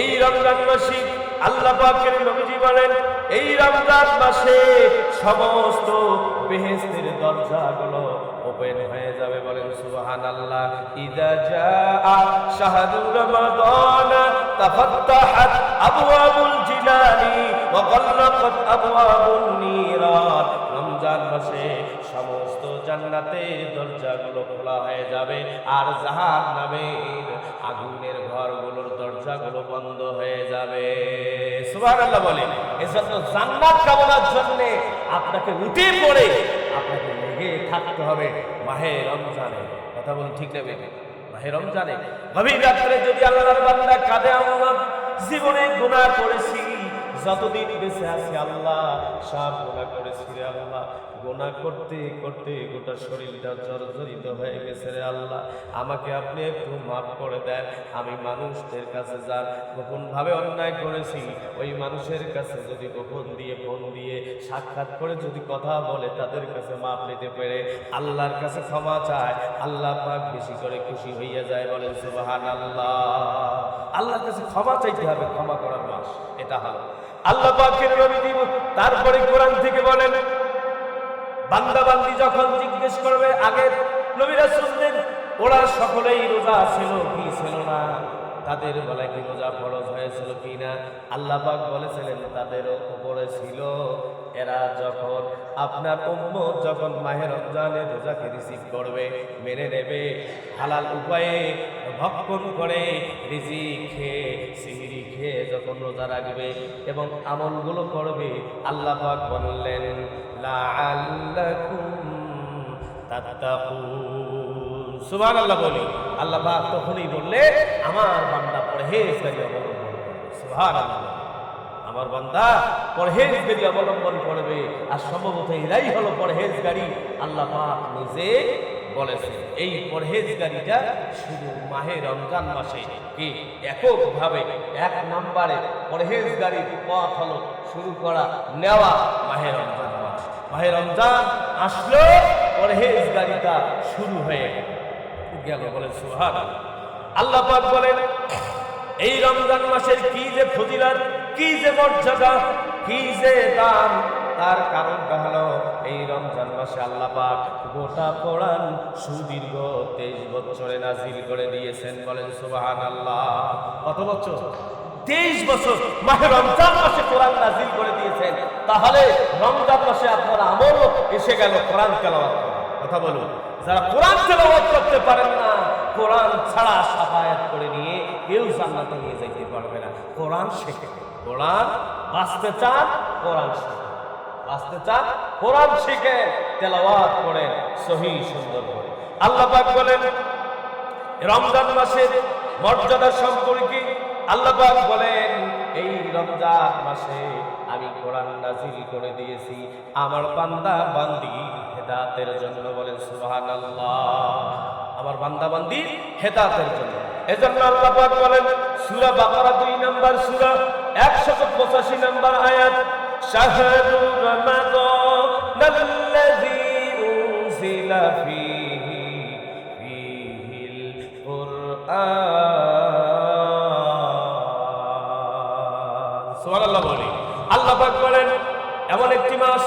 এই রমজান মাসে আল্লাহ পাকের নবীজি বলেন, এই রমজান মাসে সমস্ত বেহেস্তের দরজাগুলো ওপেন হয়ে যাবে বলেন সুবহান আল্লাহ ইদা জাআ শাহরুর রমাদান, তাফাত্তাহাত আবওয়াবুল জিনানি ওয়া গাল্লাকাত আবওয়াবুন নিরান রমজান মাসে সমস্ত জান্নাতের দরজাগুলো খোলা হয়ে যাবে আর জাহান্নামের আগুনের ঘরগুলোর দরজাগুলো বন্ধ হয়ে যাবে। সুবহানাল্লাহ বলেন, এজন্য জান্নাত কামনার জন্য আপনাকে উঠে পড়ে আপনাকে লেগে থাকতে হবে মাহে রমজানে। কথা বলুন ঠিক নেবে মাহে রমজানে। গভীর রাত্রে যদি আল্লাহর বান্দা কাঁদে আল্লাহ জীবনে গুনাহ করেছি যতদিন বেঁচে আছি আল্লাহ, সব গোনা করেছি রে আল্লাহ। গোনা করতে করতে গোটা শরীরটা জর্জরিত হয়ে গেছে রে আল্লাহ। আমাকে আপনি একটু মাফ করে দেন, আমি মানুষদের কাছে যার গোপন ভাবে অন্যায় করেছি, ওই মানুষের কাছে যদি গোপন দিয়ে, ফোন দিয়ে, সাক্ষাৎ করে যদি কথা বলে, তাদের কাছে মাপ নিতে পেরে আল্লাহর কাছে ক্ষমা চায়, আল্লাহ পাক বেশি করে খুশি হইয়া যায় বলেন সুবাহান আল্লাহ আল্লাহর কাছে ক্ষমা চাইতে হবে, ক্ষমা করার মাস, এটা হলো। আল্লাহ পাকের নবী তারপরে কোরআন থেকে বলেন, বান্দা বান্দি যখন জিজ্ঞেস করবে আগের নবীরা শুনলেন ওরা সকলেই রোজা ছিল কি ছিল না? তাদের কি রোজা ফরজ হয়েছিল কি না? আল্লাহ পাক বলেছিলেন তাদের উপরে ছিল। এরা যখন আপনার উম্মত যখন মাহের রমজানের রোজাকে রিসিভ করবে, মেনে নেবে, হালাল উপায়ে ভক্ষণ করে রিজিক খেয়ে সিহিরি খেয়ে যখন রোজা রাখবে এবং আমলগুলো করবে, আল্লাহ পাক বললেন তাত্তাকুন। সুবহানাল্লাহ বলি। আল্লাহ তখনই বললে, আমার বান্দা পরহেজগারি অবলম্বন করবে। সুবহানাল্লাহ আমার বান্দা পরহেজগারি অবলম্বন করবে। আর সম্ভবত এরাই হলো পরহেজগারি। আল্লাহ পাক নিজে বলেছে এই পরহেজগারিটা শুধু মাহে রমজান মাসে কি? এককভাবে এক নম্বরে পরহেজগারির পথ হলো শুরু করা, নেওয়া মাহে রমজান মাস। মাহে রমজান আসলো, পরহেজগারিটা শুরু হয়ে গেল। বলে সুহান আল্লাহ পাক বলেন, এই রমজান মাসের কি যে ফজিলত, কি যে মর্যাদা, কি যে দাম, তার কারণটা হলো মাসে আল্লাহ পাক। গোটা কোরআন সুদীর্ঘ তেইশ বছরে নাজিল করে দিয়েছেন, বলেন সুবাহান আল্লাহ কত বছর? তেইশ বছর। মাহে রমজান মাসে কোরআন নাজিল করে দিয়েছেন। তাহলে রমজান মাসে আপনার আমল এসে গেল, কোরআন তেলাওয়াত কথা বলুন। যারা কোরআন তেলাওয়াত করতে পারেন না, কোরআন ছাড়া সাফায়াত করে নিয়ে কেউ জান্নাতে নিয়ে যাইতে পারবে না। কোরআন শেখে। কোরআন বাঁচতে চান, কোরআন শেখে। বাঁচতে চান কোরআন শিখে তেলাওয়াত করেন সহি সুন্দর করে। আল্লাহ পাক বলেন, রমজান মাসের মর্যাদা সম্পর্কে আল্লাহ পাক বলেন, এই রমজান মাসে আমি কোরআন নাজিল করে দিয়েছি। আমার বান্দা বান্দি হেদাতের জন্য বলেন, সুবহানাল্লাহ। আমার বান্দা বান্দি হেদাতের জন্য। এজন্য আল্লাহ পাক বলেন, সূরা বাকারা 2 নম্বর সূরা 185 নম্বর আয়াত শাহরু রমাদান الذي أنزل فيه فيه القرآن সুবহানাল্লাহ বলি আল্লাহ পাক বলেন এমন একটি মাস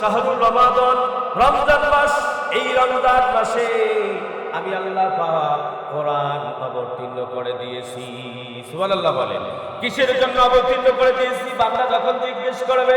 শাহরুল রমাদান রমজান মাস এই রমজান মাসে আমি আল্লাহ পাক কোরআন অবতীর্ণ করে দিয়েছি সুবহানাল্লাহ বলেন কিসের জন্য অবতীর্ণ করে দিয়েছি বান্দা যখন জিজ্ঞেস করবে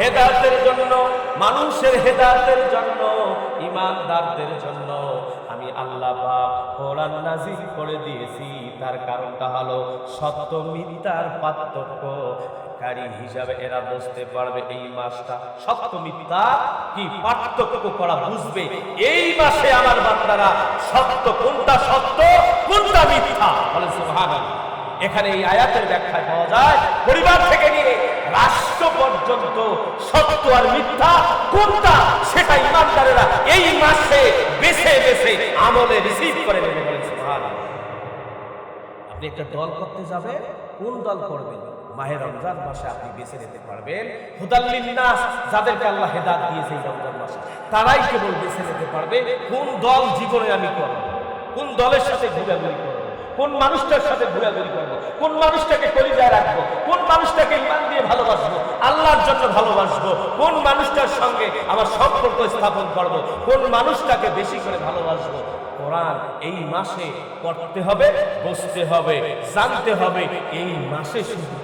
হেদায়েতের জন্য, মানুষের হেদায়েতের জন্য, ইমানদারদের জন্য আমি আল্লাহ পাক কোরআন নাজিল করে দিয়েছি। তার কারণটা হলো সত্য মিথ্যার পার্থক্য। কারি হিসাবে এরা বুঝতে পারবে এই মাসটা সত্য মিথ্যা কি পার্থক্য করা বুঝবে। এই মাসে আমার বান্দারা সত্য কোনটা সত্য, কোনটা মিথ্যা? বলে সুবহানাল্লাহ। এখানে এই আয়াতের ব্যাখ্যায় পাওয়া যায়। পরিবার থেকে নিয়ে রাষ্ট্র পর্যন্ত সত্য আর মিথ্যা কোনটা, সেটা ইমানদারেরা এই মাসে বেছে বেছে আমলে রিসিভ করে নেবে সুবহানাল্লাহ। আপনি একটা দল করতে যাবে কোন দল করবেন? মাহে রমজান মাসে আপনি বেছে নিতে পারবেন। হুদাল্লিন নাস, যাদেরকে আল্লাহ হেদাত দিয়েছে এই রমজান মাসে, তারাই কেবল বেছে নিতে পারবে কোন দল জীবনে আমি করব, কোন দলের সাথে ঘুরে ঘুরাঘুরি করব। কোন মানুষটার সাথে ঘোরাঘুরি করব? কোন মানুষটাকে কলিজায় রাখব? কোন মানুষটাকে ইমান দিয়ে ভালোবাসবো? আল্লাহর জন্য ভালোবাসবো? কোন মানুষটার সঙ্গে আমার সম্পর্ক স্থাপন করব? কোন মানুষটাকে বেশি করে ভালোবাসবো? কোরআন এই মাসে করতে হবে, বসতে হবে, জানতে হবে, এই মাসে শুধু